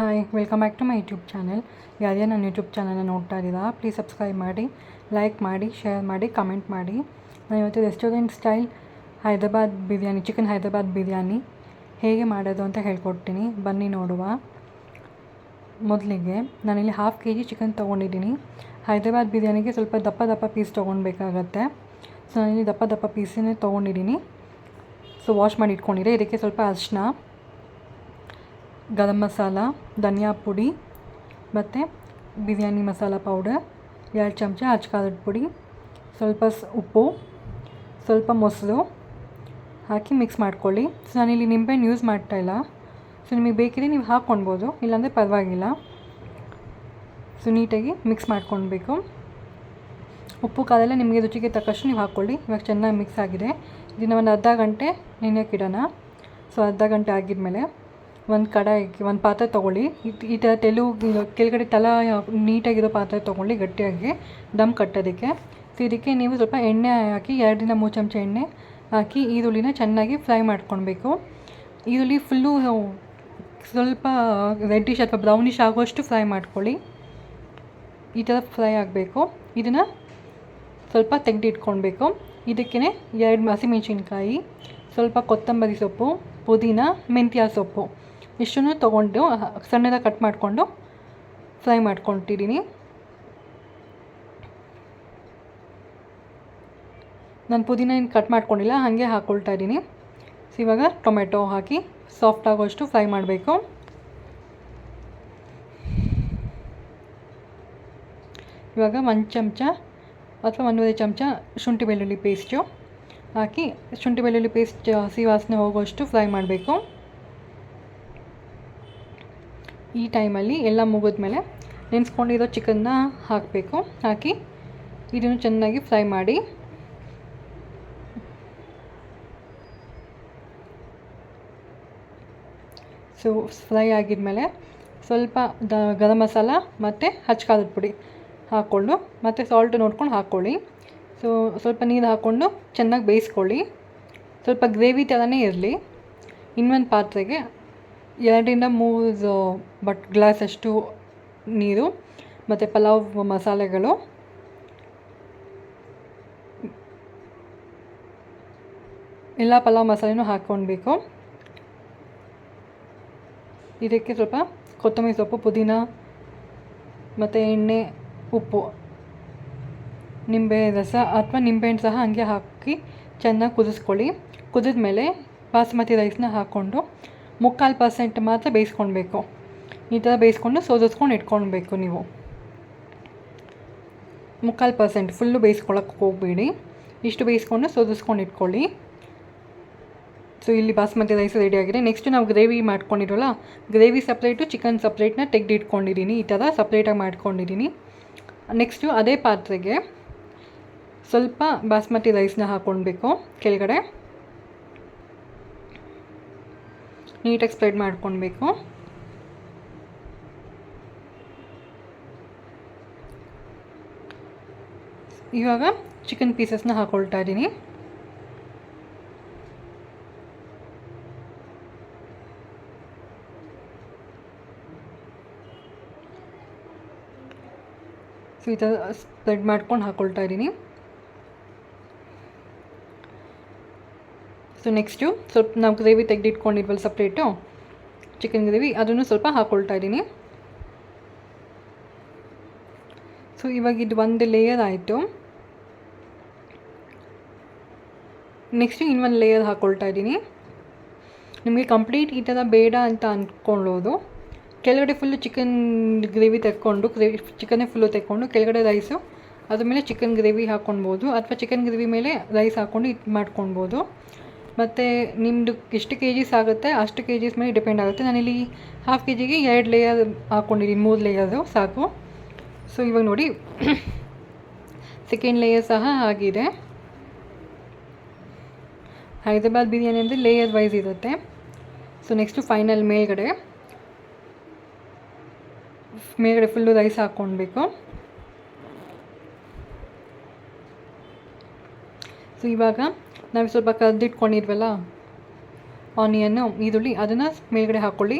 Hi welcome back to my YouTube channel ಯಾರ್ಯಾ ನನ್ನ YouTube ಚಾನಲ್ನ ನೋಡ್ತಾ ಇದ್ದೀರಾ ಪ್ಲೀಸ್ ಸಬ್ಸ್ಕ್ರೈಬ್ ಮಾಡಿ ಲೈಕ್ ಮಾಡಿ ಶೇರ್ ಮಾಡಿ ಕಮೆಂಟ್ ಮಾಡಿ. ನಾನು ಇವತ್ತು restaurant style Hyderabad biryani chicken Hyderabad biryani ಹೇಗೆ ಮಾಡೋದು ಅಂತ ಹೇಳ್ಕೊಡ್ತೀನಿ. ಬನ್ನಿ ನೋಡುವ. ಮೊದಲಿಗೆ ನಾನಿಲ್ಲಿ ಹಾಫ್ ಕೆ ಜಿ ಚಿಕನ್ ತೊಗೊಂಡಿದ್ದೀನಿ. ಹೈದರಾಬಾದ್ ಬಿರಿಯಾನಿಗೆ ಸ್ವಲ್ಪ ದಪ್ಪ ದಪ್ಪ ಪೀಸ್ ತೊಗೊಳ್ಬೇಕಾಗತ್ತೆ ಸೊ ನಾನಿಲ್ಲಿ ದಪ್ಪ ದಪ್ಪ ಪೀಸನ್ನೇ ತೊಗೊಂಡಿದ್ದೀನಿ. ಸೊ ವಾಶ್ ಮಾಡಿ ಇಟ್ಕೊಂಡಿದ್ದೆ ಇದಕ್ಕೆ ಸ್ವಲ್ಪ ಅರಿಶಿನ ಗರಂ ಮಸಾಲ, ಧನಿಯಾ ಪುಡಿ ಮತ್ತು ಬಿರಿಯಾನಿ ಮಸಾಲ ಪೌಡರ್ ಎರಡು ಚಮಚ ಅಚ್ಕಾರದ ಪುಡಿ, ಸ್ವಲ್ಪ ಉಪ್ಪು, ಸ್ವಲ್ಪ ಮೊಸರು ಹಾಕಿ ಮಿಕ್ಸ್ ಮಾಡ್ಕೊಳ್ಳಿ. ಸೊ ನಾನಿಲ್ಲಿ ನಿಂಬೆಹಣ್ಣು ಯೂಸ್ ಮಾಡ್ತಾಯಿಲ್ಲ ಸೊ ನಿಮಗೆ ಬೇಕಿದ್ರೆ ನೀವು ಹಾಕ್ಕೊಳ್ಬೋದು ಇಲ್ಲಾಂದರೆ ಪರವಾಗಿಲ್ಲ. ಸೊ ನೀಟಾಗಿ ಮಿಕ್ಸ್ ಮಾಡ್ಕೊಳ್ಬೇಕು ಉಪ್ಪು ಕಾಲೆಲ್ಲ ನಿಮಗೆ ರುಚಿಗೆ ತಕ್ಕಷ್ಟು ನೀವು ಹಾಕ್ಕೊಳ್ಳಿ. ಇವಾಗ ಚೆನ್ನಾಗಿ ಮಿಕ್ಸ್ ಆಗಿದೆ. ಇದನ್ನು ಒಂದು ಅರ್ಧ ಗಂಟೆ ನೆನೆಯೋಕ್ಕಿಡೋಣ ಸೊ ಅರ್ಧ ಗಂಟೆ ಆಗಿದ್ಮೇಲೆ ಒಂದು ಕಡಾಯಿಗೆ ಒಂದು ಪಾತ್ರೆ ತೊಗೊಳ್ಳಿ. ಈ- ಥರ ತೆಲು ಕೆಳಗಡೆ ತಲ ನೀಟಾಗಿರೋ ಪಾತ್ರೆ ತೊಗೊಳ್ಳಿ ಗಟ್ಟಿಯಾಗಿ, ದಮ್ ಕಟ್ಟೋದಕ್ಕೆ. ಸೊ ಇದಕ್ಕೆ ನೀವು ಸ್ವಲ್ಪ ಎಣ್ಣೆ ಹಾಕಿ, ಎರಡರಿಂದ ಮೂರು ಚಮಚ ಎಣ್ಣೆ ಹಾಕಿ, ಈರುಳ್ಳಿನ ಚೆನ್ನಾಗಿ ಫ್ರೈ ಮಾಡ್ಕೊಳ್ಬೇಕು. ಈರುಳ್ಳಿ ಫುಲ್ಲು ಸ್ವಲ್ಪ ರೆಡ್ಡಿಶ್ ಅಥವಾ ಬ್ರೌನಿಶ್ ಆಗುವಷ್ಟು ಫ್ರೈ ಮಾಡ್ಕೊಳ್ಳಿ. ಈ ಥರ ಫ್ರೈ ಆಗಬೇಕು. ಇದನ್ನು ಸ್ವಲ್ಪ ತೆಗೆದಿಟ್ಕೊಳ್ಬೇಕು. ಇದಕ್ಕೆ ಎರಡು ಹಸಿಮೆಣಸಿನ್ಕಾಯಿ, ಸ್ವಲ್ಪ ಕೊತ್ತಂಬರಿ ಸೊಪ್ಪು, ಪುದೀನ, ಮೆಂತ್ಯ ಸೊಪ್ಪು. ಇಷ್ಟನ್ನು ತೊಗೊಂಡು ಸಣ್ಣದ ಕಟ್ ಮಾಡಿಕೊಂಡು ಫ್ರೈ ಮಾಡ್ಕೊತಿದ್ದೀನಿ ನಾನು ಪುದೀನ ಏನು ಕಟ್ ಮಾಡ್ಕೊಂಡಿಲ್ಲ, ಹಾಗೆ ಹಾಕ್ಕೊಳ್ತಾ ಇದ್ದೀನಿ. ಸೊ ಇವಾಗ ಟೊಮೆಟೊ ಹಾಕಿ ಸಾಫ್ಟ್ ಆಗೋಷ್ಟು ಫ್ರೈ ಮಾಡಬೇಕು. ಇವಾಗ ಒಂದು ಚಮಚ ಅಥವಾ ಒಂದೂವರೆ ಚಮಚ ಶುಂಠಿ ಬೆಳ್ಳುಳ್ಳಿ ಪೇಸ್ಟು ಹಾಕಿ, ಶುಂಠಿ ಬೆಳ್ಳುಳ್ಳಿ ಪೇಸ್ಟ್ ಹಸಿ ವಾಸನೆ ಹೋಗೋಷ್ಟು ಫ್ರೈ ಮಾಡಬೇಕು. ಈ ಟೈಮಲ್ಲಿ ಎಲ್ಲ ಮುಗಿದ್ಮೇಲೆ ನೆನೆಸ್ಕೊಂಡಿರೋ ಚಿಕನ್ನ ಹಾಕಬೇಕು. ಹಾಕಿ ಇದನ್ನು ಚೆನ್ನಾಗಿ ಫ್ರೈ ಮಾಡಿ. ಸೊ, ಫ್ರೈ ಆಗಿದ್ಮೇಲೆ ಸ್ವಲ್ಪ ದ ಗರಂ ಮಸಾಲ ಮತ್ತು ಹಚ್ಕಾರದ ಪುಡಿ ಹಾಕ್ಕೊಂಡು ಮತ್ತು ಸಾಲ್ಟ್ ನೋಡ್ಕೊಂಡು ಹಾಕ್ಕೊಳ್ಳಿ. ಸೊ, ಸ್ವಲ್ಪ ನೀರು ಹಾಕ್ಕೊಂಡು ಚೆನ್ನಾಗಿ ಬೇಯಿಸ್ಕೊಳ್ಳಿ. ಸ್ವಲ್ಪ ಗ್ರೇವಿ ಥರನೇ ಇರಲಿ. ಇನ್ನೊಂದು ಪಾತ್ರೆಗೆ ಎರಡರಿಂದ ಮೂರು ಬಟ್ ಗ್ಲಾಸಷ್ಟು ನೀರು, ಮತ್ತು ಪಲಾವ್ ಮಸಾಲೆಗಳು. ಎಲ್ಲ ಪಲಾವ್ ಮಸಾಲೆನೂ ಹಾಕ್ಕೊಳ್ಬೇಕು ಇದಕ್ಕೆ ಸ್ವಲ್ಪ ಕೊತ್ತಂಬರಿ ಸೊಪ್ಪು, ಪುದೀನ, ಮತ್ತು ಎಣ್ಣೆ, ಉಪ್ಪು. ನಿಂಬೆ ರಸ ಅಥವಾ ನಿಂಬೆಹಣ್ಣು ಸಹ ಹಾಗೆ ಹಾಕಿ ಚೆನ್ನಾಗಿ ಕುದಿಸ್ಕೊಳ್ಳಿ. ಕುದಿದ ಮೇಲೆ ಬಾಸುಮತಿ ರೈಸ್ನ ಹಾಕ್ಕೊಂಡು ಮುಕ್ಕಾಲು ಪರ್ಸೆಂಟ್ ಮಾತ್ರ ಬೇಯಿಸ್ಕೊಳ್ಬೇಕು. ಈ ಥರ ಬೇಯಿಸ್ಕೊಂಡು ಸೋದಿಸ್ಕೊಂಡು ಇಟ್ಕೊಳ್ಬೇಕು ನೀವು. ಮುಕ್ಕಾಲು ಪರ್ಸೆಂಟ್ ಫುಲ್ಲು ಬೇಯಿಸ್ಕೊಳಕ್ಕೆ ಹೋಗಬೇಡಿ. ಇಷ್ಟು ಬೇಯಿಸ್ಕೊಂಡು ಸೋದಿಸ್ಕೊಂಡು ಇಟ್ಕೊಳ್ಳಿ. ಸೊ ಇಲ್ಲಿ ಬಾಸ್ಮತಿ ರೈಸ್ ರೆಡಿ ಆಗಿದೆ. ನೆಕ್ಸ್ಟ್ ನಾವು ಗ್ರೇವಿ ಮಾಡ್ಕೊಂಡಿರೋಲ್ಲ ಗ್ರೇವಿ ಸಪ್ರೇಟು ಚಿಕನ್ ಸಪ್ರೇಟ್ನ ತೆಗೆದು ಇಟ್ಕೊಂಡಿದ್ದೀನಿ. ಈ ಥರ ಸಪ್ರೇಟಾಗಿ ಮಾಡ್ಕೊಂಡಿದ್ದೀನಿ. ನೆಕ್ಸ್ಟು ಅದೇ ಪಾತ್ರೆಗೆ ಸ್ವಲ್ಪ ಬಾಸ್ಮತಿ ರೈಸ್ನ ಹಾಕ್ಕೊಳ್ಬೇಕು. ಕೆಳಗಡೆ ನೀಟಾಗಿ ಸ್ಪ್ರೆಡ್ ಮಾಡ್ಕೊಳ್ಬೇಕು. ಇವಾಗ ಚಿಕನ್ ಪೀಸಸ್ನ ಹಾಕ್ಕೊಳ್ತಾ ಇದ್ದೀನಿ. ಸೊ ಈ ಥರ ಸ್ಪ್ರೆಡ್ ಮಾಡ್ಕೊಂಡು ಹಾಕ್ಕೊಳ್ತಾ ಇದ್ದೀನಿ. ಸೊ ನೆಕ್ಸ್ಟು ಸ್ವಲ್ಪ ನಾವು ಗ್ರೇವಿ ತೆಗೆದಿಟ್ಕೊಂಡಿದ್ವಲ್ಲ ಸಪ್ರೇಟು ಚಿಕನ್ ಗ್ರೇವಿ ಅದನ್ನು ಸ್ವಲ್ಪ ಹಾಕ್ಕೊಳ್ತಾ ಇದ್ದೀನಿ. ಸೊ ಇವಾಗ ಇದು ಒಂದು ಲೇಯರ್ ಆಯಿತು. ನೆಕ್ಸ್ಟು ಇನ್ನೊಂದು ಲೇಯರ್ ಹಾಕ್ಕೊಳ್ತಾ ಇದ್ದೀನಿ. ನಿಮಗೆ ಕಂಪ್ಲೀಟ್ ಈ ಥರ ಬೇಡ ಅಂತ ಅಂದ್ಕೊಳ್ಳೋದು ಕೆಳಗಡೆ ಫುಲ್ಲು ಚಿಕನ್ ಗ್ರೇವಿ ತೆಕ್ಕೊಂಡು ಗ್ರೇವಿ ಚಿಕನ್ನೇ ಫುಲ್ಲು ತೆಕ್ಕೊಂಡು ಕೆಳಗಡೆ ರೈಸು ಅದ್ರ ಮೇಲೆ ಚಿಕನ್ ಗ್ರೇವಿ ಹಾಕ್ಕೊಳ್ಬೋದು ಅಥವಾ ಚಿಕನ್ ಗ್ರೇವಿ ಮೇಲೆ ರೈಸ್ ಹಾಕ್ಕೊಂಡು ಇದು ಮಾಡ್ಕೊಳ್ಬೋದು. ಮತ್ತು ನಿಮ್ಮದು ಎಷ್ಟು ಕೆ ಜಿಸ್ ಆಗುತ್ತೆ, ಅಷ್ಟು ಕೆ ಜಿಸ್ ಮೇಲೆ ಡಿಪೆಂಡ್ ಆಗುತ್ತೆ. ನಾನಿಲ್ಲಿ ಹಾಫ್ ಕೆ ಜಿಗೆ ಎರಡು ಲೇಯರ್ ಹಾಕ್ಕೊಂಡಿದ್ದೀನಿ ಮೂರು ಲೇಯರು ಸಾಕು. ಸೊ ಇವಾಗ ನೋಡಿ. ಸೆಕೆಂಡ್ ಲೇಯರ್ ಸಹ ಆಗಿದೆ. ಹೈದರಾಬಾದ್ ಬಿರಿಯಾನಿ ಅಂದರೆ ಲೇಯರ್ ವೈಸ್ ಇರುತ್ತೆ. ಸೊ ನೆಕ್ಸ್ಟು ಫೈನಲ್ ಮೇಲ್ಗಡೆ. ಮೇಲ್ಗಡೆ ಫುಲ್ಲು ರೈಸ್ ಹಾಕ್ಕೊಳ್ಬೇಕು ಸೊ ಇವಾಗ ನಾವು ಸ್ವಲ್ಪ ಕದ್ದಿಟ್ಕೊಂಡಿದ್ವಲ್ಲ ಆನಿಯನ್ನು ಈರುಳ್ಳಿ ಅದನ್ನು ಮೇಲ್ಗಡೆ ಹಾಕ್ಕೊಳ್ಳಿ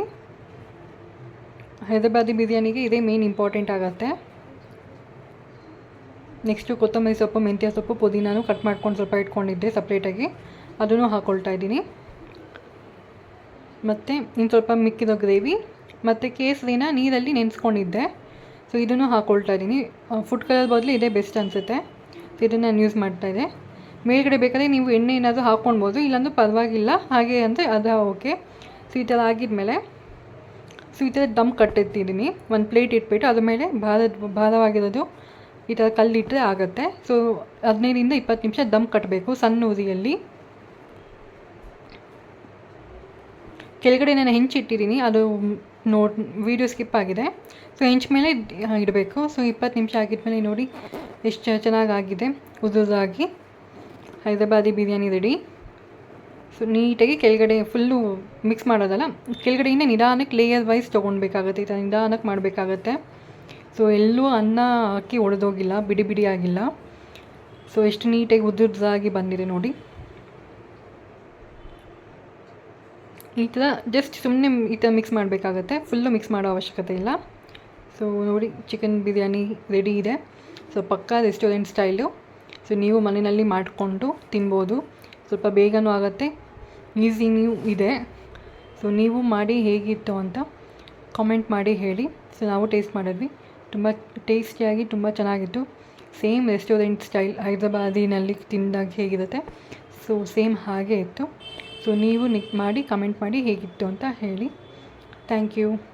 ಹೈದರಾಬಾದಿ ಬಿರಿಯಾನಿಗೆ ಇದೇ ಮೇನ್ ಇಂಪಾರ್ಟೆಂಟ್ ಆಗುತ್ತೆ. ನೆಕ್ಸ್ಟು ಕೊತ್ತಂಬರಿ ಸೊಪ್ಪು, ಮೆಂತ್ಯ ಸೊಪ್ಪು, ಪುದೀನಾನು ಕಟ್ ಮಾಡ್ಕೊಂಡು ಸ್ವಲ್ಪ ಇಟ್ಕೊಂಡಿದ್ದೆ ಸಪ್ರೇಟಾಗಿ ಅದನ್ನು ಹಾಕ್ಕೊಳ್ತಾ ಇದ್ದೀನಿ. ಮತ್ತು ಇನ್ನು ಸ್ವಲ್ಪ ಮಿಕ್ಕಿದ ಗ್ರೇವಿ ಮತ್ತು ಕೇಸರಿನ ನೀರಲ್ಲಿ ನೆನೆಸ್ಕೊಂಡಿದ್ದೆ. ಸೊ ಇದನ್ನು ಹಾಕ್ಕೊಳ್ತಾ ಇದ್ದೀನಿ. ಫುಡ್ ಕಲರ್ ಬದಲು ಇದೇ ಬೆಸ್ಟ್ ಅನಿಸುತ್ತೆ. ಸೊ ಇದನ್ನು ನಾನು ಯೂಸ್ ಮಾಡ್ತಾಯಿದ್ದೆ ಮೇಲ್ಗಡೆ ಬೇಕಾದರೆ ನೀವು ಎಣ್ಣೆ ಏನಾದರೂ ಹಾಕ್ಕೊಳ್ಬೋದು, ಇಲ್ಲಾಂದ್ರೂ ಪರವಾಗಿಲ್ಲ. ಹಾಗೆ ಅಂದರೆ ಅದು ಓಕೆ ಸೊ ಈ ಥರ ಆಗಿದ್ಮೇಲೆ ಸೊ ಈ ಥರ ದಮ್ ಕಟ್ಟಿರ್ತಿದ್ದೀನಿ ಒಂದು ಪ್ಲೇಟ್ ಇಟ್ಬಿಟ್ಟು ಅದ್ರ ಮೇಲೆ ಭಾರದ ಭಾರವಾಗಿರೋದು ಈ ಥರ ಕಲ್ಲಿಟ್ಟರೆ ಆಗುತ್ತೆ. ಸೊ ಹದಿನೈದರಿಂದ ಇಪ್ಪತ್ತು ನಿಮಿಷ ದಮ್ ಕಟ್ಟಬೇಕು ಸಣ್ಣ ಉರಿಯಲ್ಲಿ. ಕೆಳಗಡೆ ನಾನು ಹೆಂಚಿಟ್ಟಿದ್ದೀನಿ ಅದು ನೋಡ್ ವೀಡಿಯೋ ಸ್ಕಿಪ್ ಆಗಿದೆ. ಸೊ ಹೆಂಚ್ ಮೇಲೆ ಇಡಬೇಕು. ಸೊ ಇಪ್ಪತ್ತು ನಿಮಿಷ ಆಗಿದ್ಮೇಲೆ ನೋಡಿ, ಎಷ್ಟು ಚೆನ್ನಾಗಾಗಿದೆ, ಉದುರಾಗಿ. ಹೈದ್ರಾಬಾದಿ ಬಿರಿಯಾನಿ ರೆಡಿ ಸೊ ನೀಟಾಗಿ ಕೆಳಗಡೆ ಫುಲ್ಲು ಮಿಕ್ಸ್ ಮಾಡೋದಲ್ಲ? ಕೆಳಗಡೆಯಿಂದ ನಿಧಾನಕ್ಕೆ ಲೇಯರ್ ವೈಸ್ ತೊಗೊಳ್ಬೇಕಾಗತ್ತೆ ಈ ಥರ ನಿಧಾನಕ್ಕೆ ಮಾಡಬೇಕಾಗತ್ತೆ. ಸೊ ಎಲ್ಲೂ ಅನ್ನ ಅಕ್ಕಿ ಒಡೆದೋಗಿಲ್ಲ, ಬಿಡಿ ಬಿಡಿ ಆಗಿಲ್ಲ. ಸೊ ಎಷ್ಟು ನೀಟಾಗಿ ಉದುರ್ದಾಗಿ ಬಂದಿದೆ ನೋಡಿ. ಈ ಥರ ಜಸ್ಟ್ ಸುಮ್ಮನೆ ಈ ಥರ ಮಿಕ್ಸ್ ಮಾಡಬೇಕಾಗತ್ತೆ ಫುಲ್ಲು ಮಿಕ್ಸ್ ಮಾಡೋ ಅವಶ್ಯಕತೆ ಇಲ್ಲ. ಸೊ ನೋಡಿ ಚಿಕನ್ ಬಿರಿಯಾನಿ ರೆಡಿ ಇದೆ. ಸೊ ಪಕ್ಕಾ ರೆಸ್ಟೋರೆಂಟ್ ಸ್ಟೈಲು ಸೊ ನೀವು ಮನೆಯಲ್ಲಿ ಮಾಡಿಕೊಂಡು ತಿನ್ಬೋದು. ಸ್ವಲ್ಪ ಬೇಗನೂ ಆಗುತ್ತೆ. ಈಸಿನೂ ಇದೆ. ಸೊ ನೀವು ಮಾಡಿ ಹೇಗಿತ್ತು ಅಂತ ಕಾಮೆಂಟ್ ಮಾಡಿ ಹೇಳಿ. ಸೊ ನಾವು ಟೇಸ್ಟ್ ಮಾಡಿದ್ವಿ. ತುಂಬ ಟೇಸ್ಟಿಯಾಗಿ ತುಂಬ ಚೆನ್ನಾಗಿತ್ತು. ಸೇಮ್ ರೆಸ್ಟೋರೆಂಟ್ ಸ್ಟೈಲ್ ಹೈದ್ರಾಬಾದಿನಲ್ಲಿ ತಿಂದಾಗ ಹೇಗಿರುತ್ತೆ. ಸೊ ಸೇಮ್ ಹಾಗೆ ಇತ್ತು. ಸೊ ನೀವು ನಿಕ್ ಮಾಡಿ ಕಮೆಂಟ್ ಮಾಡಿ ಹೇಗಿತ್ತು ಅಂತ ಹೇಳಿ. Thank you.